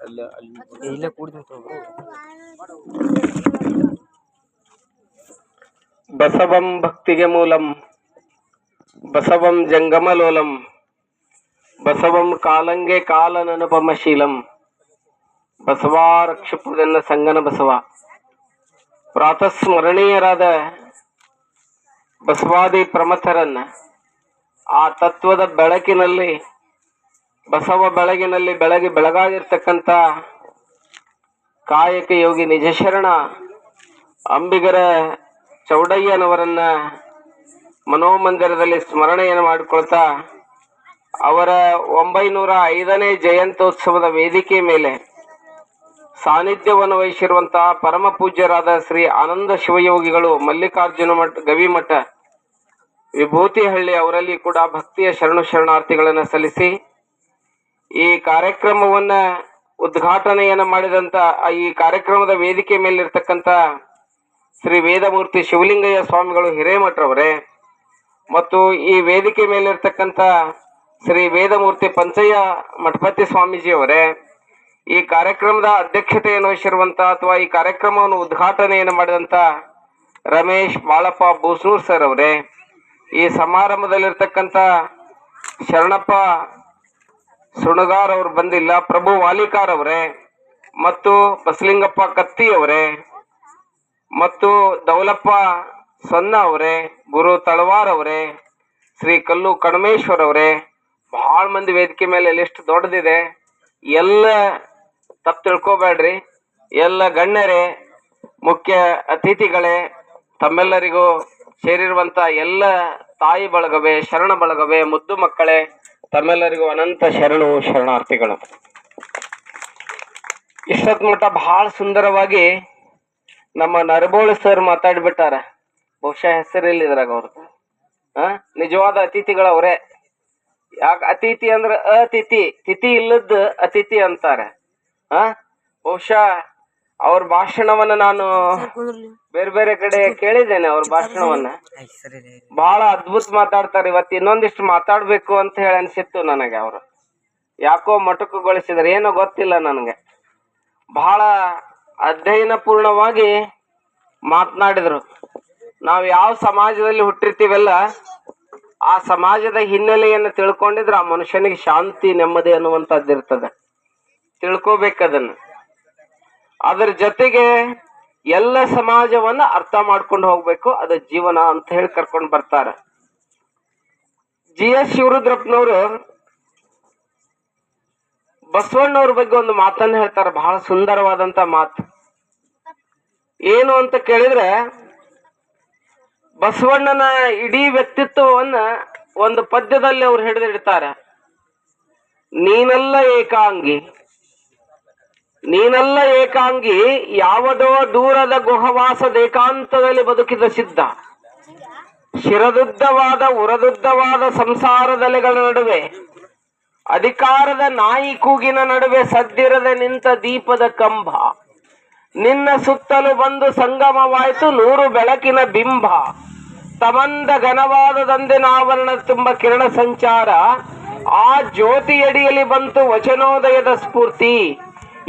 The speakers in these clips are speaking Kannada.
ಅಲ್ಲ ಅಲ್ಲಿ ಇಲ್ಲೇ ಕೂಡ್ತೀನಿ ತಗೋ. ಬಸವಂ ಭಕ್ತಿಗೆ ಮೂಲಂ ಬಸವಂ ಜಂಗಮಲೋಲಂ ಬಸವಂ ಕಾಲಂಗೆ ಕಾಲನನುಪಮಶೀಲಂ ಬಸವಾರಕ್ಷಪುರನ್ನ ಸಂಗನ ಬಸವ. ಪ್ರಾತಸ್ಮರಣೀಯರಾದ ಬಸವಾದಿ ಪ್ರಮಥರನ್ನ ಆ ತತ್ವದ ಬೆಳಕಿನಲ್ಲಿ ಬಸವ ಬೆಳಗಿನಲ್ಲಿ ಬೆಳಗ್ಗೆ ಬೆಳಗಾಗಿರ್ತಕ್ಕಂಥ ಕಾಯಕ ಯೋಗಿ ನಿಜಶರಣ ಅಂಬಿಗರ ಚೌಡಯ್ಯನವರನ್ನ ಮನೋಮಂದಿರದಲ್ಲಿ ಸ್ಮರಣೆಯನ್ನು ಮಾಡಿಕೊಳ್ತಾ ಅವರ ಒಂಬೈನೂರ ಐದನೇ ಜಯಂತ್ಯೋತ್ಸವದ ವೇದಿಕೆ ಮೇಲೆ ಸಾನ್ನಿಧ್ಯವನ್ನು ವಹಿಸಿರುವಂತಹ ಪರಮ ಪೂಜ್ಯರಾದ ಶ್ರೀ ಆನಂದ ಶಿವಯೋಗಿಗಳು ಮಲ್ಲಿಕಾರ್ಜುನ ಮಠ ಗವಿಮಠ ವಿಭೂತಿಹಳ್ಳಿ ಅವರಲ್ಲಿ ಕೂಡ ಭಕ್ತಿಯ ಶರಣು ಶರಣಾರ್ಥಿಗಳನ್ನು ಸಲ್ಲಿಸಿ ಈ ಕಾರ್ಯಕ್ರಮವನ್ನ ಉದ್ಘಾಟನೆಯನ್ನ ಮಾಡಿದಂತ ಈ ಕಾರ್ಯಕ್ರಮದ ವೇದಿಕೆ ಮೇಲಿರ್ತಕ್ಕಂಥ ಶ್ರೀ ವೇದಮೂರ್ತಿ ಶಿವಲಿಂಗಯ್ಯ ಸ್ವಾಮಿಗಳು ಹಿರೇಮಠರವರೇ ಮತ್ತು ಈ ವೇದಿಕೆ ಮೇಲಿರ್ತಕ್ಕಂಥ ಶ್ರೀ ವೇದಮೂರ್ತಿ ಪಂಚಯ್ಯ ಮಠಪತಿ ಸ್ವಾಮೀಜಿಯವರೇ, ಈ ಕಾರ್ಯಕ್ರಮದ ಅಧ್ಯಕ್ಷತೆಯನ್ನು ವಹಿಸಿರುವಂಥ ಅಥವಾ ಈ ಕಾರ್ಯಕ್ರಮವನ್ನು ಉದ್ಘಾಟನೆಯನ್ನು ಮಾಡಿದಂತ ರಮೇಶ್ ಬಾಳಪ್ಪ ಬೂಸೂರ್ ಸರ್ ಅವರೇ, ಈ ಸಮಾರಂಭದಲ್ಲಿರ್ತಕ್ಕಂಥ ಶರಣಪ್ಪ ಸುಣಗಾರ್ ಅವ್ರು ಬಂದಿಲ್ಲ, ಪ್ರಭು ವಾಲಿಕಾರ್ ಅವರೇ ಮತ್ತು ಬಸಲಿಂಗಪ್ಪ ಕತ್ತಿ ಅವರೇ ಮತ್ತು ದೌಲಪ್ಪ ಸೊನ್ನ ಅವರೇ, ಗುರು ತಳವಾರ್ ಅವರೇ, ಶ್ರೀ ಕಲ್ಲು ಕಣಮೇಶ್ವರ್ ಅವರೇ. ಬಹಳ ಮಂದಿ ವೇದಿಕೆ ಮೇಲೆ ಲಿಸ್ಟ್ ದೊಡ್ಡದಿದೆ. ಎಲ್ಲ ತಪ್ಪು ತಿಳ್ಕೊಬೇಡ್ರಿ. ಎಲ್ಲ ಗಣ್ಯರೇ, ಮುಖ್ಯ ಅತಿಥಿಗಳೇ, ತಮ್ಮೆಲ್ಲರಿಗೂ ಸೇರಿರುವಂತ ಎಲ್ಲ ತಾಯಿ ಬಳಗವೇ, ಶರಣ ಬಳಗವೇ, ಮುದ್ದು ಮಕ್ಕಳೇ ತಮ್ಮೆಲ್ಲರಿಗೂ ಅನಂತ ಶರಣು ಶರಣಾರ್ಥಿಗಳು. ಇಷ್ಟೊತ್ ಮಟ್ಟ ಬಹಳ ಸುಂದರವಾಗಿ ನಮ್ಮ ನರಬೋಳ ಸರ್ ಮಾತಾಡ್ಬಿಟ್ಟಾರ. ಬಹುಶಃ ಹೆಸರಿಲ್ಲ ಇದ್ರಾಗ ಅವ್ರದ್ದು ಆ? ನಿಜವಾದ ಅತಿಥಿಗಳು ಅವರೇ. ಯಾಕ ಅತಿಥಿ ಅಂದ್ರೆ ಅತಿಥಿ, ತಿಥಿ ಇಲ್ಲದ ಅತಿಥಿ ಅಂತಾರೆ. ಆ? ಬಹುಶಃ ಅವ್ರ ಭಾಷಣವನ್ನ ನಾನು ಬೇರೆ ಬೇರೆ ಕಡೆ ಕೇಳಿದ್ದೇನೆ ಅವ್ರ ಭಾಷಣವನ್ನ. ಬಹಳ ಅದ್ಭುತ ಮಾತಾಡ್ತಾರೆ ಇವತ್ತು ಇನ್ನೊಂದಿಷ್ಟು ಮಾತಾಡ್ಬೇಕು ಅಂತ ಹೇಳಿ ಅನ್ಸಿತ್ತು ನನಗೆ ಅವರು. ಯಾಕೋ ಮೊಟಕುಗೊಳಿಸಿದ್ರೆ ಏನೋ ಗೊತ್ತಿಲ್ಲ ನನಗೆ. ಬಹಳ ಅಧ್ಯಯನ ಪೂರ್ಣವಾಗಿ ಮಾತನಾಡಿದ್ರು. ನಾವು ಯಾವ ಸಮಾಜದಲ್ಲಿ ಹುಟ್ಟಿರ್ತೀವಲ್ಲ ಆ ಸಮಾಜದ ಹಿನ್ನೆಲೆಯನ್ನು ತಿಳ್ಕೊಂಡಿದ್ರೆ ಆ ಮನುಷ್ಯನಿಗೆ ಶಾಂತಿ ನೆಮ್ಮದಿ ಅನ್ನುವಂಥದ್ದು ಇರ್ತದೆ ತಿಳ್ಕೊಬೇಕದನ್ನ ಅದ್ರ ಜೊತೆಗೆ ಎಲ್ಲ ಸಮಾಜವನ್ನ ಅರ್ಥ ಮಾಡ್ಕೊಂಡು ಹೋಗ್ಬೇಕು, ಅದು ಜೀವನ ಅಂತ ಹೇಳಿ ಕರ್ಕೊಂಡು ಬರ್ತಾರೆ. ಜಿ ಎಸ್ ಶಿವರುದ್ರಪ್ಪನವರು ಬಸವಣ್ಣವ್ರ ಬಗ್ಗೆ ಒಂದು ಮಾತನ್ನ ಹೇಳ್ತಾರೆ, ಬಹಳ ಸುಂದರವಾದಂತ ಮಾತು. ಏನು ಅಂತ ಕೇಳಿದ್ರೆ, ಬಸವಣ್ಣನ ಇಡೀ ವ್ಯಕ್ತಿತ್ವವನ್ನ ಒಂದು ಪದ್ಯದಲ್ಲಿ ಅವ್ರು ಹಿಡಿದಿಡ್ತಾರೆ. ನೀನೆಲ್ಲ ಏಕಾಂಗಿ ನೀನಲ್ಲ ಏಕಾಂಗಿ, ಯಾವದೋ ದೂರದ ಗುಹವಾಸದ ಏಕಾಂತದಲ್ಲಿ ಬದುಕಿದ ಸಿದ್ಧ. ಶಿರದುದ್ದವಾದ, ಉರದುದ್ದವಾದ ಸಂಸಾರದಲೆಗಳ ನಡುವೆ, ಅಧಿಕಾರದ ನಾಯಿ ಕೂಗಿನ ನಡುವೆ ಸದ್ದಿರದ ನಿಂತ ದೀಪದ ಕಂಬ ನಿನ್ನ ಸುತ್ತಲೂ ಬಂದು ಸಂಗಮವಾಯಿತು ನೂರು ಬೆಳಕಿನ ಬಿಂಬ ತಮಂದ ಘನವಾದ ದಂದಿನಾವರಣ ತುಂಬ ಕಿರಣ ಸಂಚಾರ. ಆ ಜ್ಯೋತಿಯಡಿಯಲ್ಲಿ ಬಂತು ವಚನೋದಯದ ಸ್ಫೂರ್ತಿ.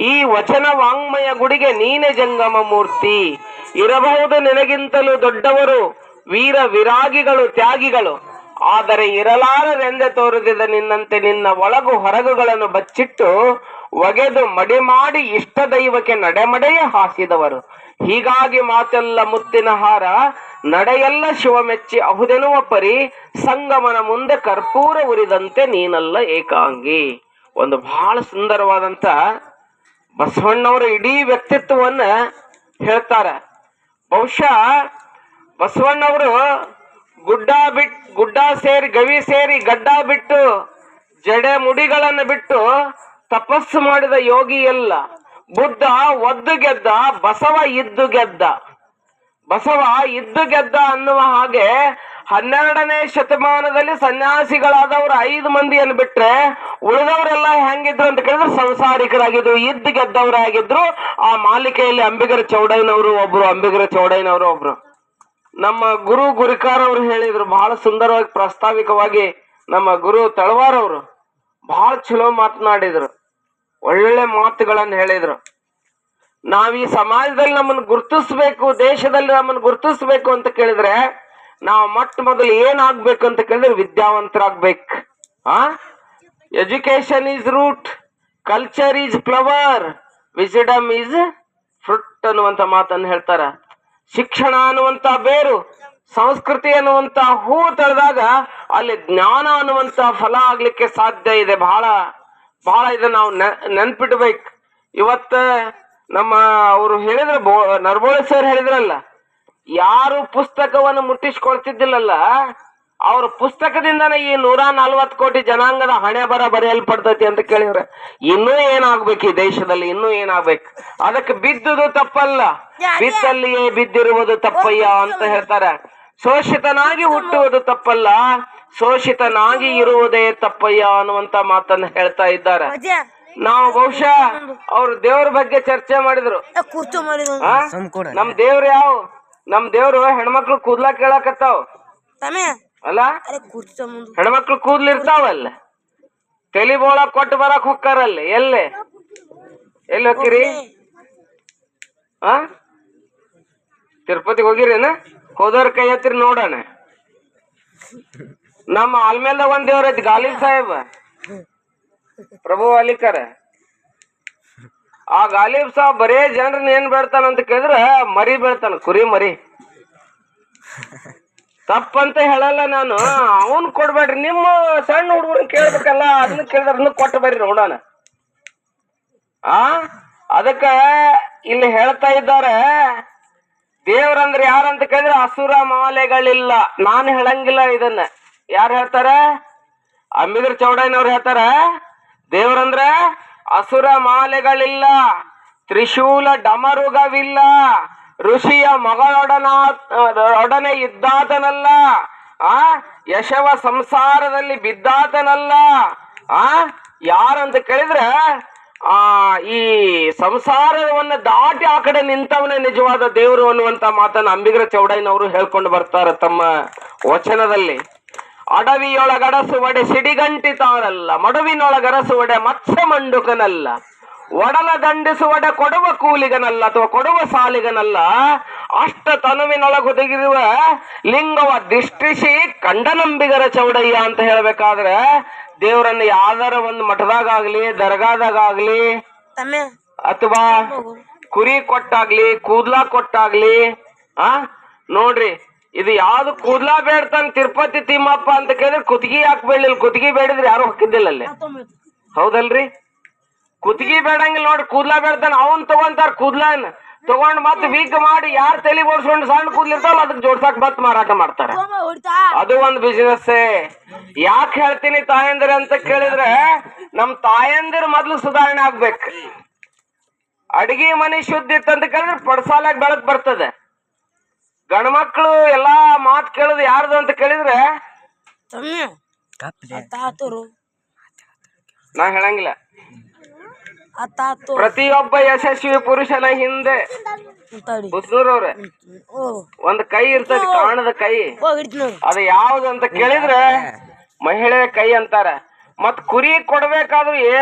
ಈ ವಚನ ವಾಂಗ್ಮಯ ಗುಡಿಗೆ ನೀನೆ ಜಂಗಮ ಮೂರ್ತಿ. ಇರಬಹುದು ನಿನಗಿಂತಲೂ ದೊಡ್ಡವರು ವೀರ ವಿರಾಗಿಗಳು, ತ್ಯಾಗಿಗಳು. ಆದರೆ ಇರಲಾರದೆಂದೇ ತೋರಿದ ನಿನ್ನಂತೆ ನಿನ್ನ ಒಳಗು ಹೊರಗುಗಳನ್ನು ಬಚ್ಚಿಟ್ಟು ಒಗೆದು ಮಡಿ ಮಾಡಿ ಇಷ್ಟ ದೈವಕ್ಕೆ ನಡೆಮಡೆಯೇ ಹಾಸಿದವರು. ಹೀಗಾಗಿ ಮಾತೆಲ್ಲ ಮುತ್ತಿನ ಹಾರ, ನಡೆಯೆಲ್ಲ ಶಿವಮೆಚ್ಚಿ ಅಹುದೆನುವ ಪರಿ ಸಂಗಮನ ಮುಂದೆ ಕರ್ಪೂರ ಉರಿದಂತೆ ನೀನಲ್ಲ ಏಕಾಂಗಿ. ಒಂದು ಬಹಳ ಸುಂದರವಾದಂತ ಬಸವಣ್ಣವರ ಇಡೀ ವ್ಯಕ್ತಿತ್ವವನ್ನ ಹೇಳ್ತಾರೆ. ಬಹುಶಃ ಬಸವಣ್ಣವರು ಗುಡ್ಡ ಬಿಟ್, ಗುಡ್ಡ ಸೇರಿ, ಗವಿ ಸೇರಿ, ಗಡ್ಡ ಬಿಟ್ಟು, ಜಡೆ ಮುಡಿಗಳನ್ನು ಬಿಟ್ಟು ತಪಸ್ಸು ಮಾಡಿದ ಯೋಗಿ ಎಲ್ಲ. ಬುದ್ಧ ಒದ್ದು ಗೆದ್ದ, ಬಸವ ಇದ್ದು ಗೆದ್ದ. ಬಸವ ಇದ್ದು ಗೆದ್ದ ಅನ್ನುವ ಹಾಗೆ ಹನ್ನೆರಡನೇ ಶತಮಾನದಲ್ಲಿ ಸನ್ಯಾಸಿಗಳಾದವ್ರು ಐದು ಮಂದಿಯನ್ನು ಬಿಟ್ರೆ ಉಳಿದವರೆಲ್ಲ ಹೆಂಗಿದ್ರು ಅಂತ ಕೇಳಿದ್ರೆ ಸಂಸಾರಿಕರಾಗಿದ್ರು, ಇದ್ದು ಗೆದ್ದವರಾಗಿದ್ರು ಆ ಮಾಲಿಕೆಯಲ್ಲಿ ಅಂಬಿಗರ ಚೌಡಯ್ಯನವರು ಒಬ್ರು, ಅಂಬಿಗರ ಚೌಡಯ್ಯನವರು ಒಬ್ರು. ನಮ್ಮ ಗುರು ಗುರಿಕಾರ ಅವರು ಹೇಳಿದ್ರು, ಬಹಳ ಸುಂದರವಾಗಿ ಪ್ರಾಸ್ತಾವಿಕವಾಗಿ ನಮ್ಮ ಗುರು ತಳವಾರ್ ಅವರು ಬಹಳ ಚಲೋ ಮಾತನಾಡಿದ್ರು ಒಳ್ಳೆ ಮಾತುಗಳನ್ನು ಹೇಳಿದ್ರು. ನಾವ್ ಈ ಸಮಾಜದಲ್ಲಿ ನಮ್ಮನ್ನು ಗುರುತಿಸ್ಬೇಕು, ದೇಶದಲ್ಲಿ ನಮ್ಮನ್ನು ಗುರುತಿಸ್ಬೇಕು ಅಂತ ಕೇಳಿದ್ರೆ ನಾವು ಮೊಟ್ಟ ಮೊದಲು ಏನಾಗ್ಬೇಕು ಅಂತ ಕೇಳಿದ್ರೆ ವಿದ್ಯಾವಂತರಾಗ್ಬೇಕು. ಆ? Education is root culture is flower wisdom is fruit ಅನ್ನುವಂತ ಮಾತನ್ನು ಹೇಳ್ತಾರ. ಶಿಕ್ಷಣ ಅನ್ನುವಂತ ಬೇರು, ಸಂಸ್ಕೃತಿ ಅನ್ನುವಂತ ಹೂ ತಳೆದಾಗ ಅಲ್ಲಿ ಜ್ಞಾನ ಅನ್ನುವಂತ ಫಲ ಆಗ್ಲಿಕ್ಕೆ ಸಾಧ್ಯ ಇದೆ ಬಹಳ. ಬಹಳ ಇದನ್ನ ನಾವು ನೆನ್ಪಿಡ್ಬೇಕು. ಇವತ್ತ ನಮ್ಮ ಅವರು ಹೇಳಿದ್ರ ಬೋ, ನರಬೋಳೆ ಸರ್ ಹೇಳಿದ್ರಲ್ಲ ಯಾರು ಪುಸ್ತಕವನ್ನು ಮುಟ್ಟಿಸ್ಕೊಳ್ತಿದ್ದಿಲ್ಲಲ್ಲ ಅವ್ರ ಪುಸ್ತಕದಿಂದನೇ ಈ ನೂರ ನಲ್ವತ್ ಕೋಟಿ ಜನಾಂಗದ ಹಣೆ ಬರ ಬರೆಯಲ್ಪಡ್ತೈತಿ ಅಂತ ಕೇಳಿದ್ರೆ ಇನ್ನೂ ಏನಾಗ್ಬೇಕು ಈ ದೇಶದಲ್ಲಿ ಇನ್ನೂ ಏನಾಗ್ಬೇಕು? ಅದಕ್ಕೆ ಬಿದ್ದುದು ತಪ್ಪಲ್ಲ. ಬಿದ್ದಲ್ಲಿಯೇ ಬಿದ್ದಿರುವುದು ತಪ್ಪಯ್ಯ ಅಂತ ಹೇಳ್ತಾರೆ. ಶೋಷಿತನಾಗಿ ಹುಟ್ಟುವುದು ತಪ್ಪಲ್ಲ ಶೋಷಿತನಾಗಿ ಇರುವುದೇ ತಪ್ಪಯ್ಯ ಅನ್ನುವಂತ ಮಾತನ್ನ ಹೇಳ್ತಾ ಇದ್ದಾರೆ. ನಾವು ಬಹುಶಃ ಅವ್ರ ದೇವ್ರ ಬಗ್ಗೆ ಚರ್ಚೆ ಮಾಡಿದ್ರು. ನಮ್ ದೇವ್ರ ಯಾವ? ನಮ್ ದೇವ್ರು ಹೆಣ್ಮಕ್ಳು ಕೂದ್ಲ ಕೇಳಾಕತ್ತಾವ. ತಮೆ? ಅಲ್ಲ? ಅರೆ ಮುಂದು ಹೆಣ್ಮಕ್ಳು ಕೂದ್ಲು ಇರ್ತಾವಲ್ಲ ತಲಿ ಬೋಳ ಕೊಟ್ಟು ಬರಕ್ ಹೊಕ್ಕಾರಲ್ಲ ಎಲ್ಲಿ? ಎಲ್ಲಿ ಹೋಗಿರಿ ಆ? ತಿರುಪತಿಗೆ ಹೋಗಿರೇನ? ಹೋದವ್ರ ಕೈ ಹತ್ತಿರ ನೋಡೋಣ. ನಮ್ಮ ಆಲ್ಮೇಲ್ದಾಗ ಒಂದ್ ದೇವ್ರ ಐತಿ ಗಾಲಿ ಸಾಹೇಬ. ಪ್ರಭು ಅಲಿಕರ ಆ ಗಾಲಿಬ್ ಸಾಬ್ ಬರೇ ಜನರನ್ನ ಏನ್ ಬೇಡ್ತಾನ ಅಂತ ಕೇಳಿದ್ರ, ಮರಿ ಬೇಡ್ತಾನ, ಕುರಿ ಮರಿ. ತಪ್ಪಂತ ಹೇಳಲ್ಲ ನಾನು. ಅವನ್ ಕೊಡ್ಬೇಡ್ರಿ, ನಿಮ್ಮ ಸಣ್ಣ ಹುಡುಗರು ಕೇಳ್ಬೇಕಲ್ಲ, ಅದನ್ನ ಕೇಳಿದ್ರ ಕೊಟ್ಟು ಬರ್ರಿ ನೋಡೋಣ. ಆ? ಅದಕ್ಕ ಇಲ್ಲಿ ಹೇಳ್ತಾ ಇದ್ದಾರೆ, ದೇವ್ರಂದ್ರೆ ಯಾರಂತ ಕೇಳಿದ್ರೆ ಅಸುರ ಮಾಲೆಗಳಿಲ್ಲ. ನಾನು ಹೇಳಂಗಿಲ್ಲ ಇದನ್ನ. ಯಾರು ಹೇಳ್ತಾರ? ಅಂಬಿಗರ್ ಚೌಡಯ್ಯನವ್ರು ಹೇಳ್ತಾರ, ದೇವ್ರಂದ್ರ ಅಸುರ ಮಾಲೆಗಳಿಲ್ಲ, ತ್ರಿಶೂಲ ಡಮರುಗವಿಲ್ಲ, ಋಷಿಯ ಮಗಳೊಡನಾ, ಒಡನೆ ಇದ್ದಾತನಲ್ಲ, ಆ, ಯಶವ ಸಂಸಾರದಲ್ಲಿ ಬಿದ್ದಾತನಲ್ಲ, ಆ, ಯಾರಂತ ಕೇಳಿದ್ರೆ, ಆ, ಈ ಸಂಸಾರವನ್ನು ದಾಟಿ ಆ ಕಡೆ ನಿಂತವನೇ ನಿಜವಾದ ದೇವರು ಅನ್ನುವಂತ ಮಾತನ್ನ ಅಂಬಿಗರ ಚೌಡಯ್ಯನವರು ಹೇಳ್ಕೊಂಡು ಬರ್ತಾರೆ ತಮ್ಮ ವಚನದಲ್ಲಿ. ಅಡವಿಯೊಳಗಡಸು ಒಡೆ ಸಿಡಿಗಂಟಿತಾನಲ್ಲ ಮಡುವಿನೊಳಗರಸು ಒಡೆ ಮತ್ಸ್ಯ ಮಂಡುಕನಲ್ಲ ಒಡಲ ದಂಡಿಸುವಡೆ ಕೊಡುವ ಕೂಲಿಗನಲ್ಲ ಅಥವಾ ಕೊಡುವ ಸಾಲಿಗನಲ್ಲ ಅಷ್ಟ ತನುವಿನೊಳಗುದಗಿರುವ ಲಿಂಗವ ದಿಷ್ಟಿಸಿ ಕಂಡನಂಬಿಗರ ಚೌಡಯ್ಯ ಅಂತ ಹೇಳ್ಬೇಕಾದ್ರೆ ದೇವರನ್ನ ಯಾವ್ದಾರ ಒಂದು ಮಠದಾಗಲಿ ದರ್ಗಾದಾಗಲಿ ತಮೆ ಅಥವಾ ಕುರಿ ಕೊಟ್ಟಾಗ್ಲಿ ಕೂದ್ಲಾ ಕೊಟ್ಟಾಗ್ಲಿ ಆ ನೋಡ್ರಿ ಇದು ಯಾವ್ದು ಕೂದ್ಲಾ ಬೇಡ್ತಾನ ತಿರುಪತಿ ತಿಮ್ಮಪ್ಪ ಅಂತ ಕೇಳಿದ್ರೆ ಕುತ್ತಿಗೆ ಯಾಕೆ ಬೇಡಲಿಲ್ಲ ಕುತ್ತಿಗೆ ಬೇಡಿದ್ರೆ ಯಾರು ಹಾಕಿದ್ದಿಲ್ಲ ಅಲ್ಲಿ. ಹೌದಲ್ರಿ? ಕುತ್ತಿಗೆ ಬೇಡಂಗಿಲ್ಲ ನೋಡ್ರಿ, ಕೂದ್ಲಾ ಬೇಡ್ತಾನ ಅವನ್ ತಗೊಂತಾರ ಕೂದ್ಲಾನ್. ತಗೊಂಡ್ ಮತ್ ವೀಕ್ ಮಾಡಿ ಯಾರ್ ತಲೆ ಬೋಡ್ಸ್ಕೊಂಡು ಸಣ್ಣ ಕೂದ್ಲಿರ್ತಾವಲ್ಲ ಅದಕ್ಕೆ ಜೋಡ್ಸಾಕ್ ಮತ್ ಮಾರಾಟ ಮಾಡ್ತಾರ. ಅದು ಒಂದ್ ಬಿಸಿನೆಸ್ ಯಾಕೆ ಹೇಳ್ತೀನಿ ತಾಯಂದಿರ ಅಂತ ಕೇಳಿದ್ರೆ, ನಮ್ ತಾಯಂದಿರ್ ಮೊದ್ಲು ಸುಧಾರಣೆ ಆಗ್ಬೇಕು. ಅಡಿಗೆ ಮನೆ ಶುದ್ಧ ಇತ್ತಂತ ಕೇಳಿದ್ರೆ ಪಡ್ಸಾಲಾಗ ಬೆಳಕ್ ಬರ್ತದೆ. ಗಂಡ್ಮಕ್ಳು ಎಲ್ಲಾ ಮಾತ್ ಕೇಳುದು ಯಾರ್ದು ಅಂತ ಕೇಳಿದ್ರೆ ನಾ ಹೇಳಂಗಿಲ್ಲ. ಪ್ರತಿಯೊಬ್ಬ ಯಶಸ್ವಿ ಪುರುಷನ ಹಿಂದೆ ಅವ್ರೆ ಒಂದ್ ಕೈ ಇರ್ತದೆ ಕಾಣದ ಕೈ. ಅದು ಯಾವ್ದು ಅಂತ ಕೇಳಿದ್ರೆ ಮಹಿಳೆ ಕೈ ಅಂತಾರ. ಮತ್ ಕುರಿ ಕೊಡ್ಬೇಕಾದ್ರು ಏ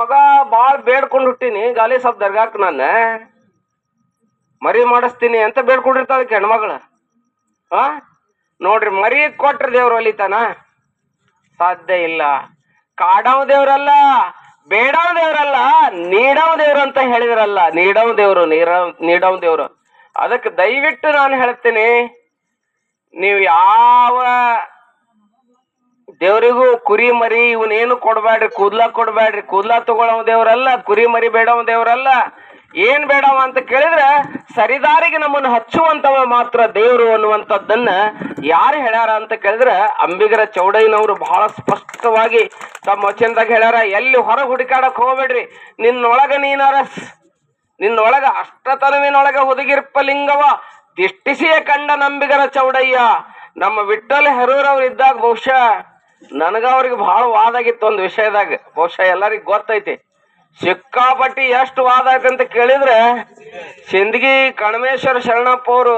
ಮಗ ಬಾಳ್ ಬೇಡ್ಕೊಂಡು ಹುಟ್ಟಿನಿ ಗಾಲಿ ಸ್ವಲ್ಪ ದರ್ಗಾಕ್ ನಾನು. ಮರಿ ಮಾಡಿಸ್ತೀನಿ ಅಂತ ಬೇಡ್ಕೊಂಡಿರ್ತಾಳಕ್ಕೆ ಹೆಣ್ಮಗಳ. ಆ? ನೋಡ್ರಿ, ಮರಿ ಕೊಟ್ರ ದೇವ್ರು ಒಲಿತಾನ? ಸಾಧ್ಯ ಇಲ್ಲ. ಕಾಡವ ದೇವ್ರಲ್ಲ, ಬೇಡವ ದೇವ್ರಲ್ಲ, ನೀಡವ ದೇವ್ರು ಅಂತ ಹೇಳಿದ್ರಲ್ಲ, ನೀಡವ ದೇವ್ರು, ನೀರ, ನೀಡವ ದೇವ್ರು. ಅದಕ್ಕೆ ದಯವಿಟ್ಟು ನಾನು ಹೇಳ್ತೀನಿ, ನೀವು ಯಾವ ದೇವರಿಗೂ ಕುರಿ ಮರಿ ಇವನೇನು ಕೊಡಬೇಡ್ರಿ ಕೂದ್ಲಾ ಕೊಡಬೇಡ್ರಿ ಕೂದ್ಲಾ ತಗೊಳವ ದೇವ್ರಲ್ಲ, ಕುರಿ ಮರಿ ಬೇಡವ್ ದೇವ್ರಲ್ಲ ಏನ್ ಬೇಡವ ಅಂತ ಕೇಳಿದ್ರೆ ಸರಿದಾರಿಗೆ ನಮ್ಮನ್ನು ಹಚ್ಚುವಂತವ ಮಾತ್ರ ದೇವರು ಅನ್ನುವಂಥದ್ದನ್ನ ಯಾರು ಹೇಳ್ಯಾರ ಅಂತ ಕೇಳಿದ್ರೆ ಅಂಬಿಗರ ಚೌಡಯ್ಯನವರು ಬಹಳ ಸ್ಪಷ್ಟವಾಗಿ ತಮ್ಮ ವಚನದಾಗ ಹೇಳ್ಯಾರ, ಎಲ್ಲಿ ಹೊರಗೆ ಹುಡುಕಾಡಕ್ ಹೋಗ್ಬೇಡ್ರಿ, ನಿನ್ನೊಳಗ ನೀನಾರ, ನಿನ್ನೊಳಗ ಅಷ್ಟತನವಿನೊಳಗ ಹುದುಗಿರ್ಪ ಲಿಂಗವ ದಿಷ್ಟಿಸಿಯೇ ಕಂಡ ನಂಬಿಗರ ಚೌಡಯ್ಯ. ನಮ್ಮ ವಿಠ್ಠಲ ಹೆರೂರವ್ರು ಇದ್ದಾಗ ಬಹುಶಃ ನನಗ ಅವ್ರಿಗೆ ಬಹಳ ವಾದಾಗಿತ್ತು ಒಂದು ವಿಷಯದಾಗ, ಬಹುಶಃ ಎಲ್ಲರಿಗೂ ಗೊತ್ತೈತಿ. ಸಿಕ್ಕಾಪಟ್ಟಿ ಎಷ್ಟು ವಾದ ಅಂತ ಕೇಳಿದ್ರೆ, ಸಿಂದಗಿ ಕಣಮೇಶ್ವರ ಶರಣಪ್ಪ ಅವರು,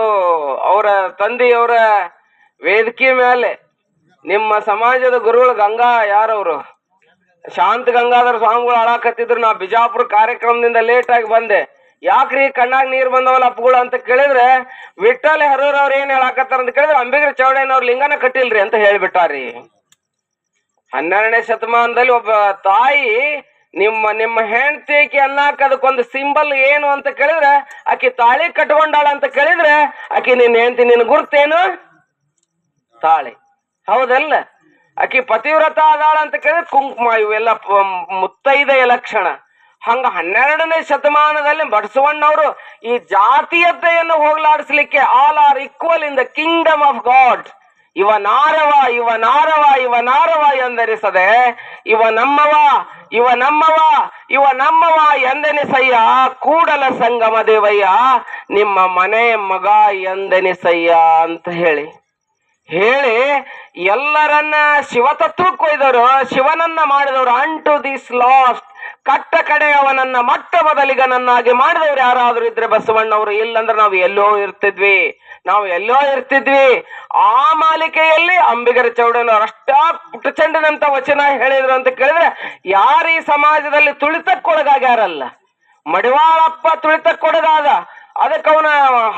ಅವರ ತಂದೆಯವರ ವೇದಿಕೆ ಮೇಲೆ ನಿಮ್ಮ ಸಮಾಜದ ಗುರುಗಳು ಗಂಗಾ ಯಾರವರು? ಶಾಂತ ಗಂಗಾಧರ ಸ್ವಾಮಿಗಳು ಹಾಳಾಕತ್ತಿದ್ರು, ನಾ ಬಿಜಾಪುರ ಕಾರ್ಯಕ್ರಮದಿಂದ ಲೇಟ್ ಆಗಿ ಬಂದೆ. ಯಾಕ್ರಿ ಕಣ್ಣಾಗ ನೀರ್ ಬಂದವಲ್ಲ ಅಪ್ಪಗಳು ಅಂತ ಕೇಳಿದ್ರೆ ವಿಠಲ್ ಹೆರೂರ್ ಅವ್ರ ಏನ್ ಹೇಳಾಕತ್ತಾರ ಅಂತ ಕೇಳಿದ್ರೆ, ಅಂಬಿಗರ ಚೌಡಯ್ಯನವ್ರ ಲಿಂಗನ ಕಟ್ಟಿಲ್ರಿ ಅಂತ ಹೇಳ್ಬಿಟ್ಟಾರಿ. ಹನ್ನೆರಡನೇ ಶತಮಾನದಲ್ಲಿ ಒಬ್ಬ ತಾಯಿ ನಿಮ್ಮ ನಿಮ್ಮ ಹೆಂಡತಿಕಿ ಅನ್ನಕ್ಕೆ ಅದಕ್ಕೊಂದು ಸಿಂಬಲ್ ಏನು ಅಂತ ಕೇಳಿದ್ರೆ, ಆಕಿ ತಾಳಿ ಕಟ್ಕೊಂಡಾಳ ಅಂತ ಕೇಳಿದ್ರೆ, ಆಕಿ ನಿನ್ನ ಹೆಂಡತಿ ನಿನ್ ಗುರ್ತೇನು ತಾಳಿ. ಹೌದಲ್ಲ? ಆಕಿ ಪತಿವ್ರತ ಅದಾಳ ಅಂತ ಕೇಳಿದ್ರೆ ಕುಂಕುಮ ಇವೆಲ್ಲ ಮುತ್ತೈದೆಯ ಲಕ್ಷಣ. ಹಂಗ ಹನ್ನೆರಡನೇ ಶತಮಾನದಲ್ಲಿ ಬಡಸವಣ್ಣವರು ಈ ಜಾತೀಯತೆಯನ್ನು ಹೋಗ್ಲಾಡಿಸ್ಲಿಕ್ಕೆ all are equal in the kingdom of God ಇವ ನಾರವ ಇವ ನಾರವ ಇವ ನಾರವ ಎಂದೆನಿಸದೆ, ಇವ ನಮ್ಮವ ಇವ ನಮ್ಮವ ಇವ ನಮ್ಮವ ಎಂದೆನಿಸಯ್ಯ, ಕೂಡಲ ಸಂಗಮ ದೇವಯ್ಯ, ನಿಮ್ಮ ಮನೆ ಮಗ ಎಂದೆನಿಸಯ್ಯ ಅಂತ ಹೇಳಿ. ಹೇಳಿ, ಎಲ್ಲರನ್ನ ಶಿವತತ್ವಕ್ಕೆ ಒಯ್ದವರು, ಶಿವನನ್ನ ಮಾಡಿದವರು ಅಂಟು ದಿಸ್ ಲಾಸ್ಟ್ ಕಟ್ಟ ಕಡೆಯವನನ್ನ ಮಟ್ಟ ಬದಲಿಗನನ್ನಾಗಿ ಮಾಡಿದವ್ರು ಯಾರಾದ್ರೂ ಇದ್ರೆ ಬಸವಣ್ಣವರು, ಇಲ್ಲಂದ್ರೆ ನಾವು ಎಲ್ಲೋ ಇರ್ತಿದ್ವಿ. ನಾವು ಎಲ್ಲೋ ಇರ್ತಿದ್ವಿ. ಆ ಮಾಲಿಕೆಯಲ್ಲಿ ಅಂಬಿಗರ ಚೌಡನು ಅಷ್ಟ ಪುಟ್ಟಚಂಡನಂತ ವಚನ ಹೇಳಿದ್ರು ಅಂತ ಕೇಳಿದ್ರೆ, ಯಾರು ಈ ಸಮಾಜದಲ್ಲಿ ತುಳಿತಕ್ಕೊಳಗಾಗ್ಯಾರಲ್ಲ? ಮಡಿವಾಳಪ್ಪ ತುಳಿತಕ್ಕೊಡಗಾದ ಅದಕ್ಕೆ ಅವನ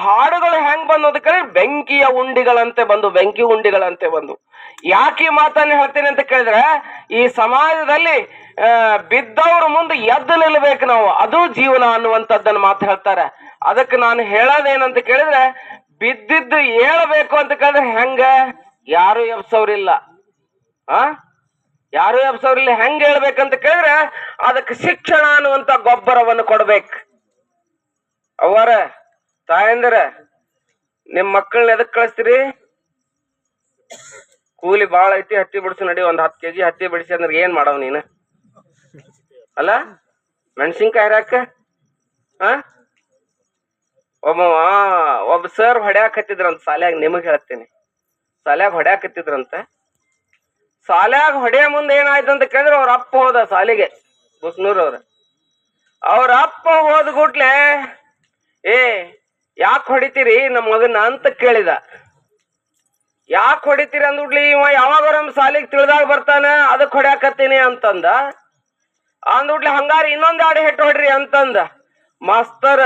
ಹಾಡುಗಳು ಹೆಂಗ್ ಬಂದು ಅಂತ ಕೇಳಿದ್ರೆ, ಬೆಂಕಿಯ ಉಂಡಿಗಳಂತೆ ಬಂದು, ಬೆಂಕಿ ಉಂಡಿಗಳಂತೆ ಬಂದು. ಯಾಕೆ ಈ ಮಾತನ್ನ ಹೇಳ್ತೀನಿ ಅಂತ ಕೇಳಿದ್ರೆ, ಈ ಸಮಾಜದಲ್ಲಿ ಬಿದ್ದವ್ರ ಮುಂದೆ ಎದ್ದು ನಿಲ್ಬೇಕು ನಾವು. ಅದು ಜೀವನ ಅನ್ನುವಂಥದ್ದನ್ನು ಮಾತು ಹೇಳ್ತಾರೆ. ಅದಕ್ಕೆ ನಾನು ಹೇಳೋದೇನಂತ ಕೇಳಿದ್ರೆ ಬಿದ್ದಿದ್ದು ಹೇಳಬೇಕು ಅಂತ ಕೇಳಿದ್ರೆ ಹೆಂಗ? ಯಾರು ಎಬ್ಸವ್ರಿಲ್ಲ. ಆ? ಯಾರು ಎಬ್ಸವ್ರಿಲ್ಲ, ಹೆಂಗ ಹೇಳ್ಬೇಕಂತ ಕೇಳಿದ್ರೆ ಅದಕ್ಕೆ ಶಿಕ್ಷಣ ಅನ್ನುವಂತ ಗೊಬ್ಬರವನ್ನು ಕೊಡ್ಬೇಕು. ಅವರ ತಾಯಂದ್ರ, ನಿಮ್ ಮಕ್ಕಳನ್ನ ಎದಕ್ ಕಳಿಸ್ತೀರಿ? ಕೂಲಿ ಬಾಳ ಐತಿ, ಹತ್ತಿ ಬಿಡಿಸಿ ನಡಿ, ಒಂದ್ ಹತ್ತು ಕೆಜಿ ಹತ್ತಿ ಬಿಡಿಸಿ ಅಂದ್ರೆ ಏನ್ ಮಾಡವ್ ನೀನು? ಅಲ್ಲ? ಮೆಣಸಿನ್ಕಾಯಿ ಹರಾಕ ಆ? ಒಬ್ಬ ಒಬ್ಬ ಸರ್ ಹೊಡ್ಯಾಕತ್ತಿದ್ರಂತ ಸಾಲ್ಯಾಗ ನಿಮಗ್ ಹೇಳ್ತೇನೆ. ಸಾಲ್ಯಾಗ ಹೊಡ್ಯಾಕತ್ತಿದ್ರಂತ ಸಾಲ್ಯಾಗ ಹೊಡೆಯ ಮುಂದೆ ಏನಾಯ್ತು ಅಂತ ಕೇಳಿದ್ರೆ ಅವ್ರ ಅಪ್ಪ ಹೋದ ಸಾಲಿಗೆ ಬುಸ್ನೂರ್ ಅವ್ರ ಅವ್ರ ಅಪ್ಪ ಹೋದ ಗುಟ್ಲೆ ಏ, ಯಾಕೆ ಹೊಡಿತೀರಿ ನಮ್ಮ ಮಗನ ಅಂತ ಕೇಳಿದ. ಯಾಕೆ ಹೊಡಿತೀರಿ? ಅಂದ್ಬಿಡ್ಲಿ ಇವ ಯಾವಾಗ ನಮ್ಮ ಸಾಲಿಗೆ ತಿಳಿದಾಗ ಬರ್ತಾನ ಅದಕ್ಕೆ ಹೊಡ್ಯಾಕತ್ತೀನಿ ಅಂತಂದ. ಅಂದ್ಬಿಟ್ಲಿ ಹಂಗಾರ ಇನ್ನೊಂದ್ ಎರಡು ಹೆಟ್ಟು ಹೊಡ್ರಿ ಅಂತಂದ. ಮಾಸ್ತರ್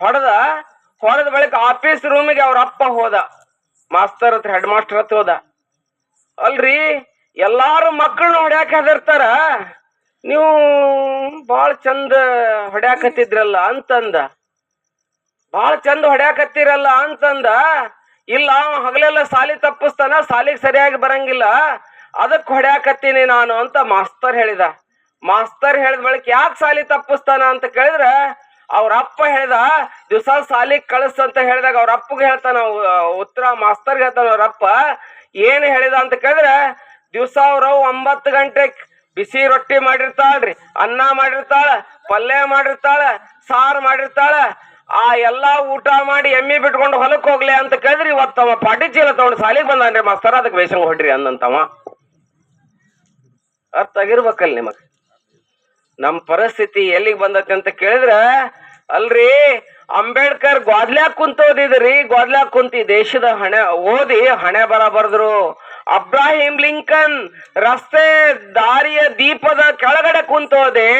ಹೊಡೆದ? ಹೊಡೆದ ಬಳಿಕ ಆಫೀಸ್ ರೂಮಿಗೆ ಅವ್ರ ಅಪ್ಪ ಹೋದ. ಮಾಸ್ತರ್ ಹತ್ರ ಹೆಡ್ ಮಾಸ್ಟರ್ ಹತ್ರ ಹೋದ. ಅಲ್ರಿ, ಎಲ್ಲಾರು ಮಕ್ಕಳನ್ನ ಹೊಡ್ಯಾಕ ಹೆದರ್ತಾರ? ನೀವು ಬಾಳ ಚಂದ ಹೊಡ್ಯಾಕತ್ತಿದ್ರಲ್ಲ ಅಂತಂದ. ಬಾಳ ಚಂದ ಹೊಡ್ಯಾಕತ್ತಿರಲ್ಲ ಅಂತಂದ. ಇಲ್ಲ ಹಗಲೆಲ್ಲ ಸಾಲಿ ತಪ್ಪಿಸ್ತಾನ, ಸಾಲಿಗೆ ಸರಿಯಾಗಿ ಬರಂಗಿಲ್ಲ. ಅದಕ್ಕೆ ಹೊಡ್ಯಾಕತ್ತೀನಿ ನಾನು ಅಂತ ಮಾಸ್ತರ್ ಹೇಳಿದ. ಮಾಸ್ತರ್ ಹೇಳಿದ ಬಳಿಕ ಯಾಕೆ ಸಾಲಿ ತಪ್ಪಿಸ್ತಾನ ಅಂತ ಕೇಳಿದ್ರೆ ಅವ್ರ ಅಪ್ಪ ಹೇಳ್ದ, ದಿವಸ ಸಾಲಿಗೆ ಕಳಿಸ್ ಅಂತ ಹೇಳಿದಾಗ ಅವ್ರ ಅಪ್ಪಗೆ ಹೇಳ್ತಾನ ಉತ್ತರ ಮಾಸ್ತರ್ಗೆ ಹೇಳ್ತಾನ ಅವ್ರ ಅಪ್ಪ. ಏನ್ ಹೇಳಿದ ಅಂತ ಕೇಳಿದ್ರೆ, ದಿವಸ ಅವ್ರ ಒಂಬತ್ತು ಗಂಟೆಗೆ ಬಿಸಿ ರೊಟ್ಟಿ ಮಾಡಿರ್ತಾಳ್ರಿ, ಅನ್ನ ಮಾಡಿರ್ತಾಳ, ಪಲ್ಯ ಮಾಡಿರ್ತಾಳ, ಸಾರು ಮಾಡಿರ್ತಾಳ, ಆ ಎಲ್ಲಾ ಊಟ ಮಾಡಿ ಎಮ್ಮಿ ಬಿಟ್ಕೊಂಡು ಹೊಲಕ್ ಹೋಗ್ಲಿ ಅಂತ ಕೇಳಿದ್ರಿ ಇವತ್ತವ ಪಾಟಿ ಚೀಲ ತಗೊಂಡು ಸಾಲಿಗೆ ಬಂದಾನ್ರಿ ಮಾಸ್ತರ್, ಅದಕ್ಕೆ ಬೇಸಂಗ್ ಹೊಡ್ರಿ ಅಂದಂತವ ಅರ್ಥ ಆಗಿರ್ಬೇಕಲ್ಲ ನಿಮಗ್. ನಮ್ ಪರಿಸ್ಥಿತಿ ಎಲ್ಲಿಗೆ ಬಂದತಿ ಅಂತ ಕೇಳಿದ್ರ, ಅಲ್ರಿ ಅಂಬೇಡ್ಕರ್ ಗೋದ್ಲ್ಯಾಕ್ ಕುಂತ ಓದಿದ್ರಿ ಗ್ವಾದ್ಲ್ಯಾಕ್ ಕುಂತಿ ದೇಶದ ಹಣೆ, ಓದಿ ಹಣೆ ಬರ ಬರ್ದ್ರು ಅಬ್ರಾಹಿಂ ಲಿಂಕನ್ ರಸ್ತೆ ದಾರಿಯ ದೀಪದ ಕೆಳಗಡೆ ಕುಂತೋದೆ.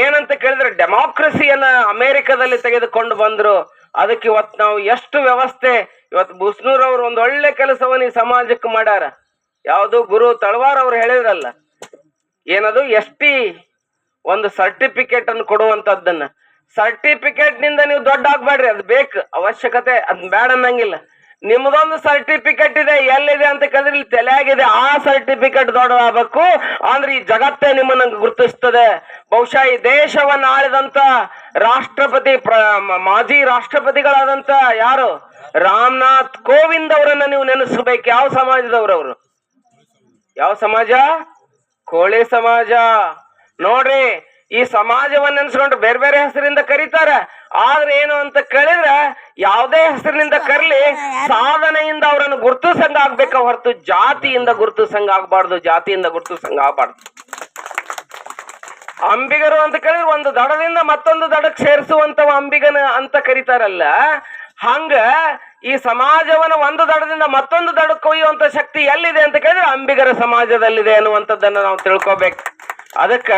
ಏನಂತ ಕೇಳಿದ್ರೆ, ಡೆಮಾಕ್ರಸಿಯನ್ನ ಅಮೆರಿಕದಲ್ಲಿ ತೆಗೆದುಕೊಂಡು ಬಂದ್ರು. ಅದಕ್ಕೆ ಇವತ್ತು ನಾವು ಎಷ್ಟು ವ್ಯವಸ್ಥೆ ಇವತ್ತು ಬುಸ್ನೂರ್ ಅವ್ರು ಒಂದ್ ಒಳ್ಳೆ ಕೆಲಸವನ್ನ ಈ ಸಮಾಜಕ್ಕೆ ಮಾಡ್ಯಾರ. ಯಾವುದು ಗುರು ತಳವಾರ್ ಅವ್ರು ಹೇಳಿದ್ರಲ್ಲ, ಏನದು ಎಸ್ ಒಂದು ಸರ್ಟಿಫಿಕೇಟ್ ಅನ್ನು ಕೊಡುವಂತದ್ದನ್ನ. ಸರ್ಟಿಫಿಕೇಟ್ನಿಂದ ನೀವು ದೊಡ್ಡ ಆಗ್ಬೇಡ್ರಿ ಅದು ಬೇಕು, ಅವಶ್ಯಕತೆ, ಅದ್ ಬೇಡ ಅನ್ನಂಗಿಲ್ಲ ನಿಮ್ದೊಂದು ಸರ್ಟಿಫಿಕೇಟ್ ಇದೆ, ಎಲ್ಲಿದೆ ಅಂತ ಕೇಳಿದ್ರೆ ಇಲ್ಲಿ ತಲೆಯಾಗಿದೆ, ಆ ಸರ್ಟಿಫಿಕೇಟ್ ದೊಡ್ಡದಾಗಬೇಕು. ಅಂದ್ರೆ ಈ ಜಗತ್ತೇ ನಿಮ್ಮನ್ನ ಗುರುತಿಸ್ತದೆ. ಬಹುಶಃ ಈ ದೇಶವನ್ನ ಆಳಿದಂತ ರಾಷ್ಟ್ರಪತಿ ಮಾಜಿ ರಾಷ್ಟ್ರಪತಿಗಳಾದಂತ ಯಾರು? ರಾಮನಾಥ್ ಕೋವಿಂದ್ ಅವರನ್ನ ನೀವು ನೆನೆಸ್ಬೇಕು. ಯಾವ ಸಮಾಜದವ್ರು ಅವರು? ಯಾವ ಸಮಾಜ? ಕೋಳಿ ಸಮಾಜ. ನೋಡ್ರಿ, ಈ ಸಮಾಜವನ್ನ ನೆನ್ಸ್ಕೊಂಡು ಬೇರೆ ಬೇರೆ ಹೆಸರಿಂದ ಕರೀತಾರ. ಆದ್ರೆ ಏನು ಅಂತ ಕೇಳಿದ್ರ, ಯಾವುದೇ ಹೆಸರಿನಿಂದ ಕರ್ಲಿ, ಸಾಧನೆಯಿಂದ ಅವರನ್ನು ಗುರುತಿಸಂಗ ಆಗ್ಬೇಕ ಹೊರತು, ಜಾತಿಯಿಂದ ಗುರುತಿಸಂಗ ಆಗ್ಬಾರ್ದು, ಜಾತಿಯಿಂದ ಗುರುತಿಸಂಗ ಆಗ್ಬಾರ್ದು. ಅಂಬಿಗರು ಅಂತ ಕೇಳಿದ್ರೆ, ಒಂದು ದಡದಿಂದ ಮತ್ತೊಂದು ದಡಕ್ಕೆ ಸೇರಿಸುವಂತ ಅಂಬಿಗನ ಅಂತ ಕರೀತಾರಲ್ಲ, ಹಂಗ ಈ ಸಮಾಜವನ್ನ ಒಂದು ದಡದಿಂದ ಮತ್ತೊಂದು ದಡಕ್ಕೆ ಕೊಯ್ಯುವಂತ ಶಕ್ತಿ ಎಲ್ಲಿದೆ ಅಂತ ಕೇಳಿದ್ರೆ, ಅಂಬಿಗರ ಸಮಾಜದಲ್ಲಿದೆ ಅನ್ನುವಂಥದ್ದನ್ನ ನಾವು ತಿಳ್ಕೊಬೇಕು. ಅದಕ್ಕ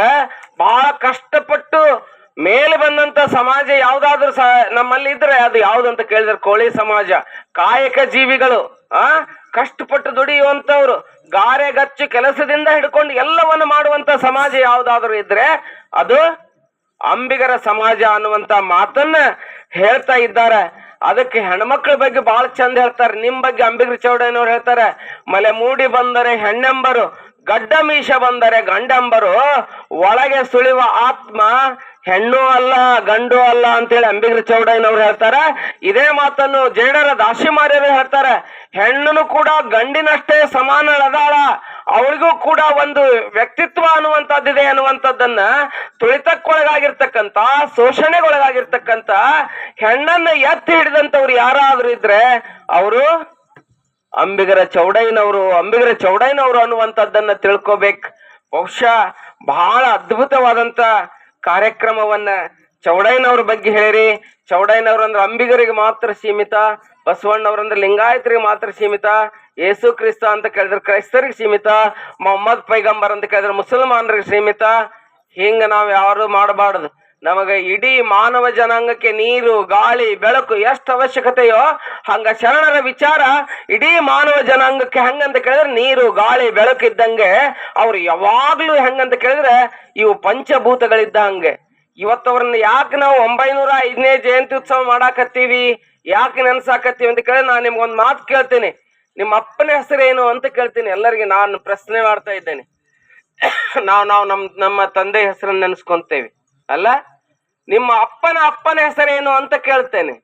ಬಹಳ ಕಷ್ಟಪಟ್ಟು ಮೇಲೆ ಬಂದಂತ ಸಮಾಜ ಯಾವ್ದಾದ್ರು ನಮ್ಮಲ್ಲಿ ಇದ್ರೆ ಅದು ಯಾವ್ದಂತ ಕೇಳಿದ್ರೆ ಕೋಳಿ ಸಮಾಜ, ಕಾಯಕ ಜೀವಿಗಳು, ಆ? ಕಷ್ಟಪಟ್ಟು ದುಡಿಯುವಂತವ್ರು ಗಾರೆ ಗಚ್ಚು ಕೆಲಸದಿಂದ ಹಿಡ್ಕೊಂಡು ಎಲ್ಲವನ್ನು ಮಾಡುವಂತ ಸಮಾಜ ಯಾವ್ದಾದ್ರು ಇದ್ರೆ ಅದು ಅಂಬಿಗರ ಸಮಾಜ ಅನ್ನುವಂತ ಮಾತನ್ನ ಹೇಳ್ತಾ ಇದ್ದಾರೆ. ಅದಕ್ಕೆ ಹೆಣ್ಮಕ್ಳ ಬಗ್ಗೆ ಬಹಳ ಚಂದ ಹೇಳ್ತಾರೆ. ನಿಮ್ ಬಗ್ಗೆ ಅಂಬಿಗರ ಚೌಡಯ್ಯನವ್ರು ಹೇಳ್ತಾರೆ, ಮಲೆ ಮೂಡಿ ಬಂದರೆ ಹೆಣ್ಣೆಂಬರು ಗಡ್ಡ ಮೀಶ ಬಂದರೆ ಗಂಡಂಬರು, ಒಳಗೆ ಸುಳಿವ ಆತ್ಮ, ಹೆಣ್ಣು ಅಲ್ಲ, ಗಂಡು ಅಲ್ಲ ಅಂತೇಳಿ ಅಂಬಿಗರ ಚೌಡಯ್ಯನವ್ರು ಹೇಳ್ತಾರೆ. ಇದೇ ಮಾತನ್ನು ಜೇಡರ ದಾಸಿಮಾರ್ಯರು ಹೇಳ್ತಾರೆ. ಹೆಣ್ಣು ಕೂಡ ಗಂಡಿನಷ್ಟೇ ಸಮಾನ ಅದಾಳ ಅವಳಿಗೂ ಕೂಡ ಒಂದು ವ್ಯಕ್ತಿತ್ವ ಅನ್ನುವಂಥದ್ದಿದೆ ಅನ್ನುವಂಥದ್ದನ್ನ ತುಳಿತಕ್ಕೊಳಗಾಗಿರ್ತಕ್ಕಂತ ಶೋಷಣೆಗೊಳಗಾಗಿರ್ತಕ್ಕಂತ ಹೆಣ್ಣನ್ನ ಎತ್ತಿ ಹಿಡಿದಂಥವ್ರು ಯಾರಾದ್ರೂ ಇದ್ರೆ, ಅವರು ಅಂಬಿಗರ ಚೌಡಯ್ಯನವರು ಅಂಬಿಗರ ಚೌಡಯ್ಯನವರು ಅನ್ನುವಂಥದ್ದನ್ನ ತಿಳ್ಕೊಬೇಕು. ಬಹುಶಃ ಬಹಳ ಅದ್ಭುತವಾದಂತ ಕಾರ್ಯಕ್ರಮವನ್ನ ಚೌಡಯ್ಯನವ್ರ ಬಗ್ಗೆ ಹೇಳಿರಿ. ಚೌಡಯ್ಯನವ್ರು ಅಂದ್ರೆ ಅಂಬಿಗರಿಗೆ ಮಾತ್ರ ಸೀಮಿತ, ಬಸವಣ್ಣವ್ರಂದ್ರೆ ಲಿಂಗಾಯತರಿಗೆ ಮಾತ್ರ ಸೀಮಿತ, ಯೇಸು ಕ್ರಿಸ್ತ ಅಂತ ಕೇಳಿದ್ರೆ ಕ್ರೈಸ್ತರಿಗೆ ಸೀಮಿತ, ಮೊಹಮ್ಮದ್ ಪೈಗಂಬರ್ ಅಂತ ಕೇಳಿದ್ರೆ ಮುಸಲ್ಮಾನರಿಗೆ ಸೀಮಿತ. ಹಿಂಗ ನಾವು ಯಾರು ಮಾಡಬಾರ್ದು. ನಮಗ ಇಡೀ ಮಾನವ ಜನಾಂಗಕ್ಕೆ ನೀರು, ಗಾಳಿ, ಬೆಳಕು ಎಷ್ಟು ಅವಶ್ಯಕತೆಯೋ ಹಂಗ ಶರಣರ ವಿಚಾರ ಇಡೀ ಮಾನವ ಜನಾಂಗಕ್ಕೆ ಹೆಂಗಂತ ಕೇಳಿದ್ರೆ ನೀರು, ಗಾಳಿ, ಬೆಳಕು ಇದ್ದಂಗೆ ಅವ್ರು ಯಾವಾಗ್ಲೂ ಹೆಂಗಂತ ಕೇಳಿದ್ರೆ ಇವು ಪಂಚಭೂತಗಳಿದ್ದ ಹಂಗೆ. ಇವತ್ತವ್ರನ್ನ ಯಾಕೆ ನಾವು ಒಂಬೈನೂರ ಐದನೇ ಜಯಂತಿ ಉತ್ಸವ ಮಾಡಾಕತ್ತೀವಿ? ಯಾಕೆ ನೆನ್ಸಾಕತ್ತೀವಿ ಅಂತ ಕೇಳಿದ್ರೆ ನಾನು ನಿಮ್ಗೊಂದು ಮಾತು ಕೇಳ್ತೀನಿ. ನಿಮ್ಮ ಅಪ್ಪನ ಹೆಸರೇನು ಅಂತ ಕೇಳ್ತೀನಿ. ಎಲ್ಲರಿಗೆ ನಾನು ಪ್ರಶ್ನೆ ಮಾಡ್ತಾ ಇದ್ದೇನೆ. ನಾವು ನಾವು ನಮ್ಮ ನಮ್ಮ ತಂದೆ ಹೆಸರನ್ನ ನೆನೆಸ್ಕೊಂತೇವೆ. ಅಲ್ಲ? ನಿಮ್ಮ ಅಪ್ಪನ ಅಪ್ಪನ ಹೆಸರೇನು ಅಂತ ಕೇಳ್ತೇನೆ.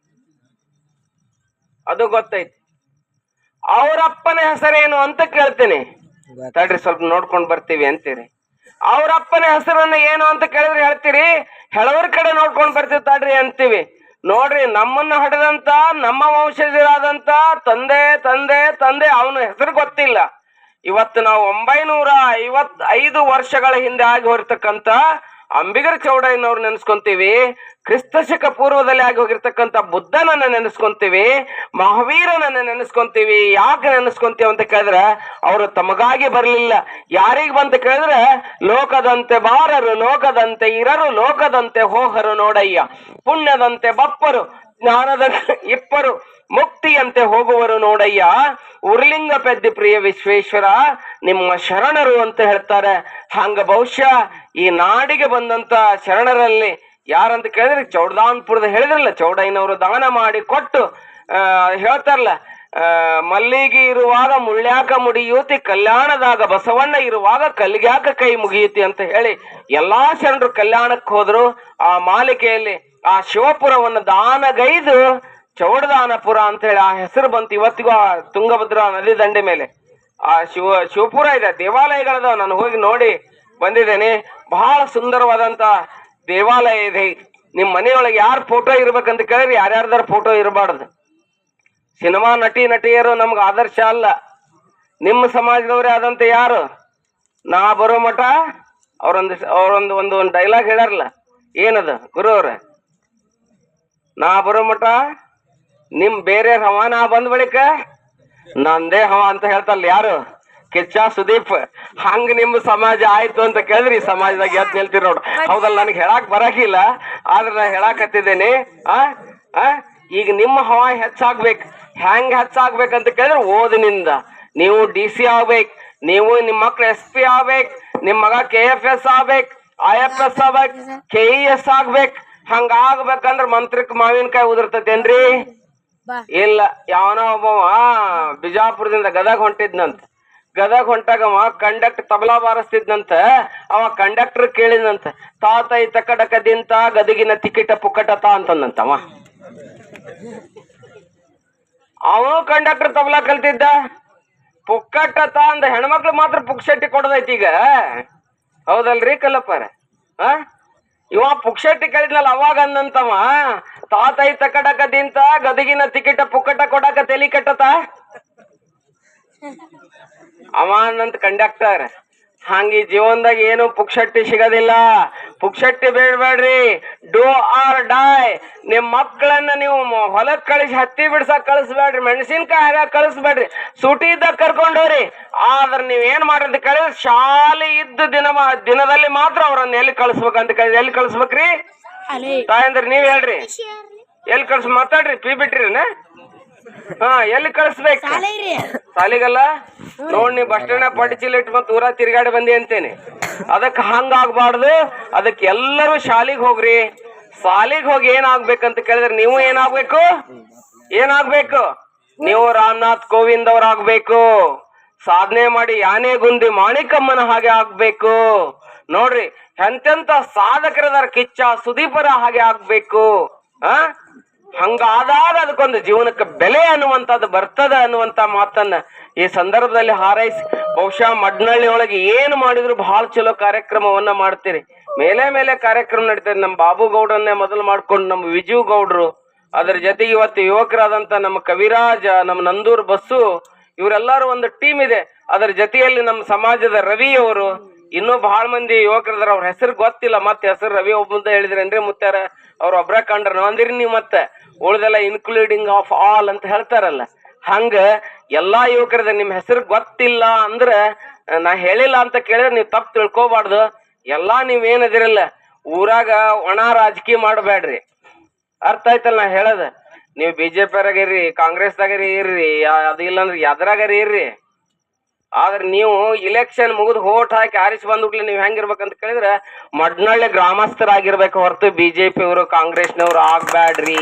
ಅದು ಗೊತ್ತೈತಿ. ಅವ್ರ ಅಪ್ಪನ ಹೆಸರೇನು ಅಂತ ಕೇಳ್ತೇನೆ. ತಡ್ರಿ ಸ್ವಲ್ಪ ನೋಡ್ಕೊಂಡ್ ಬರ್ತೀವಿ ಅಂತೀರಿ. ಅವ್ರ ಅಪ್ಪನ ಹೆಸರನ್ನ ಏನು ಅಂತ ಕೇಳಿದ್ರೆ ಹೇಳ್ತೀರಿ? ಹೆಳವ್ರ ಕಡೆ ನೋಡ್ಕೊಂಡು ಬರ್ತೀವಿ ತಡ್ರಿ ಅಂತೀವಿ. ನೋಡ್ರಿ ನಮ್ಮನ್ನ ಹೊಡೆದಂತ ನಮ್ಮ ವಂಶಜರಾದಂತ ತಂದೆ ತಂದೆ ತಂದೆ ಅವನ ಹೆಸರು ಗೊತ್ತಿಲ್ಲ. ಇವತ್ತು ನಾವು ಒಂಬೈನೂರ ಐವತ್ ಐದು ವರ್ಷಗಳ ಹಿಂದೆ ಆಗಿ ಹೊರತಕ್ಕಂತ ಅಂಬಿಗರ ಚೌಡಯ್ಯನವ್ರು ನೆನೆಸ್ಕೊಂತೀವಿ, ಕ್ರಿಸ್ತಶಕ ಪೂರ್ವದಲ್ಲಿ ಆಗಿ ಹೋಗಿರ್ತಕ್ಕಂಥ ಬುದ್ಧನನ್ನ ನೆನೆಸ್ಕೊಂತೀವಿ, ಮಹಾವೀರನನ್ನ ನೆನೆಸ್ಕೊಂತೀವಿ, ಯಾಕೆ ನೆನೆಸ್ಕೊಂತೀವಿ ಅಂತ ಕೇಳಿದ್ರೆ, ಅವರು ತಮಗಾಗಿ ಬರಲಿಲ್ಲ. ಯಾರಿಗೆ ಬಂತ ಕೇಳಿದ್ರೆ, ಲೋಕದಂತೆ ಬಾರರು, ಲೋಕದಂತೆ ಇರರು, ಲೋಕದಂತೆ ಹೋಹರು ನೋಡಯ್ಯ. ಪುಣ್ಯದಂತೆ ಬಪ್ಪರು, ಜ್ಞಾನದಂತೆ ಇಪ್ಪರು. ಮುಕ್ತಿಯಂತೆ ಹೋಗುವರು ನೋಡಯ್ಯ. ಉರ್ಲಿಂಗ ಪೆದ್ದಿ ಪ್ರಿಯ ವಿಶ್ವೇಶ್ವರ, ನಿಮ್ಮ ಶರಣರು ಅಂತ ಹೇಳ್ತಾರೆ. ಹಂಗ ಬಹುಶಃ ಈ ನಾಡಿಗೆ ಬಂದಂತ ಶರಣರಲ್ಲಿ ಯಾರಂತ ಕೇಳಿದ್ರೆ ಚೌಡದಾನ್ಪುರದ ಹೇಳಿದ್ರಲ್ಲ, ಚೌಡಯ್ಯನವರು ದಾನ ಮಾಡಿ ಕೊಟ್ಟು ಹೇಳ್ತಾರಲ್ಲ ಮಲ್ಲಿಗೆ ಇರುವಾಗ ಮುಳ್ಳ್ಯಾಕ ಮುಡಿಯೂತಿ, ಕಲ್ಯಾಣದಾಗ ಬಸವಣ್ಣ ಇರುವಾಗ ಕಲ್ಗ್ಯಾಕ ಕೈ ಮುಗಿಯುತಿ ಅಂತ ಹೇಳಿ ಎಲ್ಲಾ ಶರಣರು ಕಲ್ಯಾಣಕ್ಕೆ ಹೋದ್ರು. ಆ ಮಾಲಿಕೆಯಲ್ಲಿ ಆ ಶಿವಪುರವನ್ನು ದಾನಗೈದು ಚೌಡದಾನಪುರ ಅಂತ ಹೇಳಿ ಆ ಹೆಸರು ಬಂತು. ಇವತ್ತಿಗೂ ಆ ತುಂಗಭದ್ರಾ ನದಿ ದಂಡೆ ಮೇಲೆ. ಆ ಶಿವ, ಶಿವಪುರ ಇದೆ. ದೇವಾಲಯಗಳದ ನಾನು ಹೋಗಿ ನೋಡಿ ಬಂದಿದ್ದೇನೆ. ಬಹಳ ಸುಂದರವಾದಂತ ದೇವಾಲಯ ಇದೆ. ನಿಮ್ ಮನೆಯೊಳಗೆ ಯಾರ ಫೋಟೋ ಇರ್ಬೇಕಂತ ಕೇಳಿದ್ರೆ ಯಾರ್ಯಾರ್ದಾರ ಫೋಟೋ ಇರಬಾರ್ದು. ಸಿನಿಮಾ ನಟಿ, ನಟಿಯರು ನಮ್ಗೆ ಆದರ್ಶ ಅಲ್ಲ. ನಿಮ್ಮ ಸಮಾಜದವರೇ ಆದಂತ ಯಾರು? ನಾ ಬರೋ ಮಠ? ಅವರೊಂದು ಅವರೊಂದು ಒಂದು ಒಂದು ಡೈಲಾಗ್ ಹೇಳಾರಲ್ಲ. ಏನದು? ಗುರು ಅವ್ರ. ನಾ ಬರೋ ಮಠ? ನಿಮ್ ಬೇರೆ ಹವಾನ ಬಂದ ಬಳಿಕ ನಂದೇ ಹವ ಅಂತ ಹೇಳ್ತಲ್ಲ ಯಾರು? ಕಿಚ್ಚ ಸುದೀಪ್ ಹಂಗ ನಿಮ್ ಸಮಾಜ ಆಯ್ತು ಅಂತ ಕೇಳಿದ್ರಿ ಸಮಾಜದಾಗ ಎದ್ ನಿಲ್ತೀರಿ ನೋಡು. ಹೌದಲ್ಲ ನನಗೆ ಹೇಳಕ್ ಬರಕಿಲ್ಲ ಆದ್ರೆ ನಾ ಹೇಳಾಕತ್ತಿದ್ದೇನೆ. ಆ? ಆ? ಈಗ ನಿಮ್ಮ ಹವ ಹೆಚ್ಚಾಗ್ಬೇಕು. ಹೆಂಗ್ ಹೆಚ್ಚಾಗ್ಬೇಕಂತ ಕೇಳಿದ್ರೆ ಓದಿನಿಂದ. ನೀವು ಡಿ ಸಿ ಆಗ್ಬೇಕು ನೀವು ನಿಮ್ಮ ಮಕ್ಳು ಎಸ್ ಪಿ ಆಗ್ಬೇಕು ನಿಮ್ ಮಗ ಕೆ ಎಫ್ ಎಸ್ ಆಗ್ಬೇಕು ಐ ಎಫ್ ಎಸ್ ಆಗ್ಬೇಕು ಕೆ ಇ ಎಸ್ ಆಗ್ಬೇಕು. ಹಂಗಾಗ್ಬೇಕಂದ್ರ ಮಂತ್ರಿಕ್ ಮಂತ್ರಕ್ ಮಾವಿನಕಾಯಿ ಉದುರ್ತೈತೇನ್ರಿ? ಇಲ್ಲ, ಯಾವನೋ ಒಬ್ಬವ ಬಿಜಾಪುರದಿಂದ ಗದಗ ಹೊಂಟಿದ್ನಂತ. ಗದಗ ಹೊಂಟಾಗವ ಕಂಡಕ್ಟ್ ತಬಲಾ ಬಾರಿಸ್ತಿದ್ನಂತ. ಅವ ಕಂಡಕ್ಟರ್ ಕೇಳಿದಂತ ತಾತೈ ತಕಡಕದಿಂತ ಗದಗಿನ ತಿಕಿಟ ಪುಕ್ಕಟತ ಅಂತಂದಂತ ಅವ. ಕಂಡಕ್ಟರ್ ತಬಲಾ ಕಲ್ತಿದ್ದ. ಪುಕ್ಕಟತ ಅಂದ ಹೆಣ್ಮಕ್ಳು ಮಾತ್ರ ಪುಕ್ಸಟ್ಟಿ ಕೊಡದೈತಿ ಈಗ. ಹೌದಲ್ರಿ ಕಲ್ಲಪ್ಪರ ಆ? ಇವ ಪುಕ್ಷಟ್ಟಿ ಕಲಿದ್ನಲ್ಲ ಅವಾಗ ಅಂದಂತವ. ತಾತೈ ತಕಡಕದಿಂತ ಗದಗಿನ ತಿಕಿಟ ಪುಕ್ಕಟ ಕೊಡಕ ತೆಲಿ ಕಟ್ಟತ ಅವನಂತ ಕಂಡಕ್ಟರ್ ಹಂಗೆ ಜೀವನದಾಗ ಏನು ಪುಕ್ಷಟ್ಟಿ ಸಿಗೋದಿಲ್ಲ. ಪುಕ್ಷಟ್ಟಿ ಬೇಡಬೇಡ್ರಿ ಡೋ ಆರ್ ಡೈ. ನಿಮ್ಮ ಮಕ್ಕಳನ್ನ ನೀವು ಹೊಲಕ್ಕೆ ಹೊಲಕ್ ಕಳಿಸಿ, ಹತ್ತಿ ಬಿಡ್ಸಕ್ ಕಳಿಸ್ಬೇಡ್ರಿ. ಮೆಣಸಿನ್ಕಾಯಿ ಹಾಗ ಕಳಿಸ್ಬೇಡ್ರಿ. ಸೂಟಿ ಇದ್ದಾಗ ಕರ್ಕೊಂಡೋರಿ ಆದ್ರೆ ನೀವ್ ಏನ್ ಮಾಡ್ರಿ ಕಳಿಸ್ ಶಾಲೆ ಇದ್ದ ದಿನ ದಿನದಲ್ಲಿ ಮಾತ್ರ ಅವ್ರನ್ನ ಎಲ್ಲಿ ಕಳಿಸ್ಬೇಕಂತ ಎಲ್ಲಿ ಕಳಿಸ್ಬೇಕ್ರಿ? ತಾಯಂದ್ರ ನೀವ್ ಹೇಳ್ರಿ. ಎಲ್ಲಿ ಕಳ್ಸ ಮಾತಾಡ್ರಿ? ಪಿ ಬಿಟ್ರಿ ಹಾ ಎಲ್ಲಿ ಕಳಿಸ್ಬೇಕು? ಸಾಲಿಗಲ್ಲ ನೋಡ್ ನೀ ಬಸ್ ಸ್ಟ್ಯಾಂಡ್ ಪಟ್ಟಿ ಚೀಲ ಇಟ್ಟು ಮತ್ತೆ ಊರ ತಿರ್ಗಾಡಿ ಬಂದಿ ಅಂತೇನೆ. ಅದಕ್ಕೆ ಹಂಗ ಆಗ್ಬಾರ್ದು. ಅದಕ್ಕೆ ಎಲ್ಲರೂ ಶಾಲಿಗೆ ಹೋಗ್ರಿ. ಶಾಲಿಗೆ ಹೋಗಿ ಏನಾಗ್ಬೇಕಂತ ಕೇಳಿದ್ರೆ ನೀವು ಏನಾಗ್ಬೇಕು? ಏನಾಗ್ಬೇಕು? ನೀವು ರಾಮನಾಥ್ ಕೋವಿಂದ್ ಅವ್ರಾಗ್ಬೇಕು. ಸಾಧನೆ ಮಾಡಿ ಯಾನೇ ಗುಂದಿ ಮಾಣಿಕಮ್ಮನ ಹಾಗೆ ಆಗ್ಬೇಕು. ನೋಡ್ರಿ ಎಂತೆಂತ ಸಾಧಕರದಾರ ಕಿಚ್ಚ, ಸುದೀಪರ ಹಾಗೆ ಆಗ್ಬೇಕು, ಆ? ಹಂಗಾದಾಗ ಅದಕ್ಕೊಂದು ಜೀವನಕ್ಕೆ ಬೆಲೆ ಅನ್ನುವಂಥದ್ದು ಬರ್ತದ ಅನ್ನುವಂತ ಮಾತನ್ನ ಈ ಸಂದರ್ಭದಲ್ಲಿ ಹಾರೈಸಿ, ಬಹುಶಃ ಮಡ್ನಳ್ಳಿ ಒಳಗೆ ಏನು ಮಾಡಿದ್ರು ಬಹಳ ಚಲೋ ಕಾರ್ಯಕ್ರಮವನ್ನ ಮಾಡ್ತೀರಿ. ಮೇಲೆ ಮೇಲೆ ಕಾರ್ಯಕ್ರಮ ನಡೀತದೆ. ನಮ್ಮ ಬಾಬು ಗೌಡ್ರನ್ನೇ ಮೊದಲು ಮಾಡ್ಕೊಂಡು ನಮ್ಮ ವಿಜು ಗೌಡ್ರು, ಅದ್ರ ಜೊತೆಗೆ ಇವತ್ತು ಯುವಕರಾದಂತ ನಮ್ಮ ಕವಿರಾಜ, ನಮ್ಮ ನಂದೂರ್ ಬಸ್ಸು, ಇವರೆಲ್ಲರೂ ಒಂದು ಟೀಮ್ ಇದೆ. ಅದರ ಜೊತೆಯಲ್ಲಿ ನಮ್ಮ ಸಮಾಜದ ರವಿ ಅವರು ಇನ್ನೂ ಬಹಳ ಮಂದಿ ಯುವಕರದಾರ. ಅವ್ರ ಹೆಸರು ಗೊತ್ತಿಲ್ಲ, ಮತ್ತೆ ಹೆಸರು ರವಿ ಒಬ್ಬಂತ ಹೇಳಿದ್ರೇನ್ರಿ ಮುತ್ತಾರ? ಅವ್ರ ಒಬ್ರ ಕಂಡ್ರ ಅಂದಿರಿ ನೀವು ಮತ್ತೆ. ಉಳ್ದೆಲ್ಲ ಇನ್ಕ್ಲೂಡಿಂಗ್ ಆಫ್ ಆಲ್ ಅಂತ ಹೇಳ್ತಾರಲ್ಲ. ಹಂಗ ಎಲ್ಲಾ ಯುವಕರದ, ನಿಮ್ ಹೆಸರು ಗೊತ್ತಿಲ್ಲ ಅಂದ್ರ ನಾ ಹೇಳಿಲ್ಲ ಅಂತ ಕೇಳಿದ್ರೆ ನೀವು ತಪ್ಪು ತಿಳ್ಕೊಬಾರ್ದು. ಎಲ್ಲಾ ನೀವೇನದಿರಲ್ಲ ಊರಾಗ ಒಣ ರಾಜಕೀಯ ಮಾಡಬೇಡ್ರಿ ಅರ್ಥ ಆಯ್ತಲ್ಲ ನಾ ಹೇಳದ? ನೀವು ಬಿಜೆಪಿ ಇರ್ರಿ, ಕಾಂಗ್ರೆಸ್ದಾಗರಿ ಇರ್ರಿ ಅದು ಇಲ್ಲಾಂದ್ರೆ ಯಾವ್ದ್ರಾಗರಿ ಇರ್ರಿ. ಆದ್ರೆ ನೀವು ಇಲೆಕ್ಷನ್ ಮುಗಿದು ಹೋಟ್ ಹಾಕಿ ಆರಿಸಿ ಬಂದ್ಬಿಟ್ಲಿ ನೀವು ಹೆಂಗಿರ್ಬೇಕಂತ ಕೇಳಿದ್ರೆ ಮಡ್ನಳ್ಳಿ ಗ್ರಾಮಸ್ಥರಾಗಿರ್ಬೇಕು ಹೊರತು ಬಿಜೆಪಿ ಅವರು ಕಾಂಗ್ರೆಸ್ನವ್ರು ಆಗ್ಬ್ಯಾಡ್ರಿ.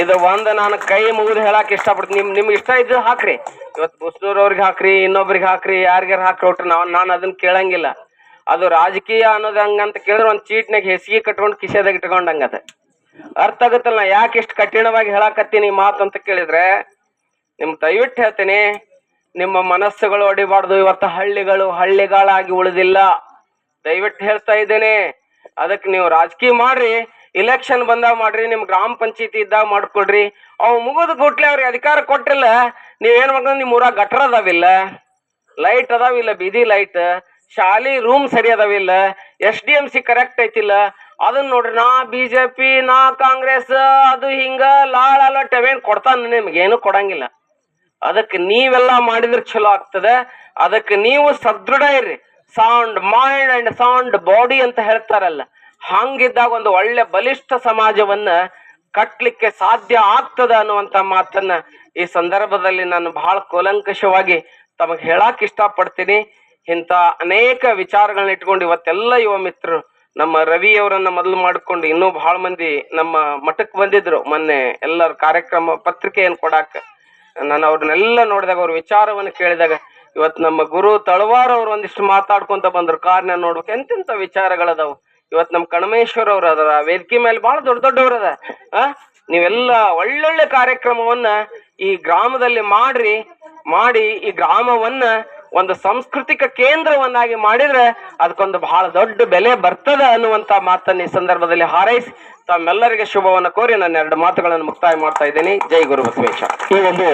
ಇದು ಒಂದು ನಾನು ಕೈ ಮುಗಿದು ಹೇಳಕ್ ಇಷ್ಟಪಡ್ತೀನಿ. ನಿಮ್ ನಿಮ್ಗೆ ಇಷ್ಟ ಇದ್ದು ಹಾಕ್ರಿ. ಇವತ್ತು ಬುಸ್ನೂರ್ ಅವ್ರಿಗೆ ಹಾಕ್ರಿ, ಇನ್ನೊಬ್ರಿಗೆ ಹಾಕ್ರಿ ಯಾರಿಗಾರ ಹಾಕ್ರಿ ಒಟ್ಟು ನಾವು ನಾನು ಅದನ್ನ ಕೇಳಂಗಿಲ್ಲ. ಅದು ರಾಜಕೀಯ ಅನ್ನೋದು ಹಂಗಂತ ಕೇಳಿದ್ರೆ ಒಂದು ಚೀಟ್ನಾಗ ಹೆಸಿಗೆ ಕಟ್ಕೊಂಡು ಕಿಸೆದಾಗ ಇಟ್ಕೊಂಡಂಗದ ಅರ್ಥ ಆಗುತ್ತಲ್ಲ ಯಾಕೆ ಇಷ್ಟು ಕಠಿಣವಾಗಿ ಹೇಳಕತ್ತೀನಿ ಮಾತು ಅಂತ ಕೇಳಿದ್ರೆ, ನಿಮ್ ದಯವಿಟ್ಟು ಹೇಳ್ತೀನಿ ನಿಮ್ಮ ಮನಸ್ಸುಗಳು ಹೊಡಿಬಾರ್ದು ಇವತ್ತು ಹಳ್ಳಿಗಳು, ಹಳ್ಳಿಗಳಾಗಿ ಉಳಿದಿಲ್ಲ. ದಯವಿಟ್ಟು ಹೇಳ್ತಾ ಇದ್ದೇನೆ, ಅದಕ್ಕೆ ನೀವು ರಾಜಕೀಯ ಮಾಡ್ರಿ ಇಲೆಕ್ಷನ್ ಬಂದಾಗ ಮಾಡ್ರಿ, ನಿಮ್ ಗ್ರಾಮ ಪಂಚಾಯತಿ ಇದ್ದಾಗ ಮಾಡ್ಕೊಳ್ರಿ. ಅವು ಮುಗಿದ ಗುಟ್ಲೆ ಅವ್ರಿಗೆ ಅಧಿಕಾರ ಕೊಟ್ಟಿಲ್ಲ ನೀವು ಏನ್ ಮಾಡ್ ನಿಮ್ ಊರಾಗ ಗಟ್ರ ಅದಾವಿಲ್ಲ. ಲೈಟ್ ಅದಾವಿಲ್ಲ ಬೀದಿ ಲೈಟ್ ಶಾಲಿ ರೂಮ್ ಸರಿ ಅದಾವಿಲ್ಲ S D M C correct ಐತಿಲ್ಲ. ಅದನ್ನ ನೋಡ್ರಿ, ನಾ ಬಿಜೆಪಿ ನಾ ಕಾಂಗ್ರೆಸ್, ಅದು ಹಿಂಗ ಲಾಳ ಲಟ್ಟವೇನ್ ಕೊಡ್ತಾನ ನಿಮ್ಗೆ ಏನು ಕೊಡಂಗಿಲ್ಲ. ಅದಕ್ಕೆ ನೀವೆಲ್ಲ ಮಾಡಿದ್ರೆ ಚಲೋ ಆಗ್ತದೆ. ಅದಕ್ಕೆ ನೀವು ಸದೃಢ ಇರ್ರಿ. Sound mind and sound body ಅಂತ ಹೇಳ್ತಾರಲ್ಲ. ಹಂಗಿದ್ದಾಗ ಒಂದು ಒಳ್ಳೆ ಬಲಿಷ್ಠ ಸಮಾಜವನ್ನ ಕಟ್ಲಿಕ್ಕೆ ಸಾಧ್ಯ ಆಗ್ತದ ಅನ್ನುವಂತ ಮಾತನ್ನ ಈ ಸಂದರ್ಭದಲ್ಲಿ ನಾನು ಬಹಳ ಕೂಲಂಕಷವಾಗಿ ತಮಗೆ ಹೇಳಕ್ ಇಷ್ಟಪಡ್ತೀನಿ. ಇಂಥ ಅನೇಕ ವಿಚಾರಗಳನ್ನ ಇಟ್ಕೊಂಡು ಇವತ್ತೆಲ್ಲ ಯುವ ಮಿತ್ರರು ನಮ್ಮ ರವಿ ಅವರನ್ನ ಮೊದಲು ಮಾಡಿಕೊಂಡು ಇನ್ನೂ ಬಹಳ ಮಂದಿ ನಮ್ಮ ಮಠಕ್ಕೆ ಬಂದಿದ್ರು. ಮೊನ್ನೆ ಎಲ್ಲರ ಕಾರ್ಯಕ್ರಮ ಪತ್ರಿಕೆಯನ್ನು ಕೊಡಾಕ. ನಾನು ಅವ್ರನ್ನೆಲ್ಲ ನೋಡಿದಾಗ, ಅವ್ರ ವಿಚಾರವನ್ನು ಕೇಳಿದಾಗ, ಇವತ್ತು ನಮ್ಮ ಗುರು ತಳವಾರ ಅವ್ರು ಒಂದಿಷ್ಟು ಮಾತಾಡ್ಕೊಂತ ಬಂದ್ರು. ಕಾರ್ನ ನೋಡ್ಬೇಕು. ಎಂತೆಂತ ವಿಚಾರಗಳದಾವು. ಇವತ್ತು ನಮ್ಮ ಕಣಮೇಶ್ವರ್ ಅವ್ರ ಅದರ. ವೇದಿಕೆ ಮೇಲೆ ಬಹಳ ದೊಡ್ಡ ದೊಡ್ಡವ್ರದ ಆ? ನೀವೆಲ್ಲ ಒಳ್ಳೊಳ್ಳೆ ಕಾರ್ಯಕ್ರಮವನ್ನ ಈ ಗ್ರಾಮದಲ್ಲಿ ಮಾಡ್ರಿ, ಮಾಡಿ ಈ ಗ್ರಾಮವನ್ನ ಒಂದು ಸಾಂಸ್ಕೃತಿಕ ಕೇಂದ್ರವನ್ನಾಗಿ ಮಾಡಿದ್ರೆ ಅದಕ್ಕೊಂದು ಬಹಳ ದೊಡ್ಡ ಬೆಲೆ ಬರ್ತದ ಅನ್ನುವಂತ ಮಾತನ್ನ ಈ ಸಂದರ್ಭದಲ್ಲಿ ಹಾರೈಸಿ ತಮ್ಮೆಲ್ಲರಿಗೆ ಶುಭವನ್ನು ಕೋರಿ ನನ್ನ ಎರಡು ಮಾತುಗಳನ್ನು ಮುಕ್ತಾಯ ಮಾಡ್ತಾ ಇದ್ದೀನಿ. ಜೈ ಗುರು ಬಸವೇಶ ಈ ಒಂದು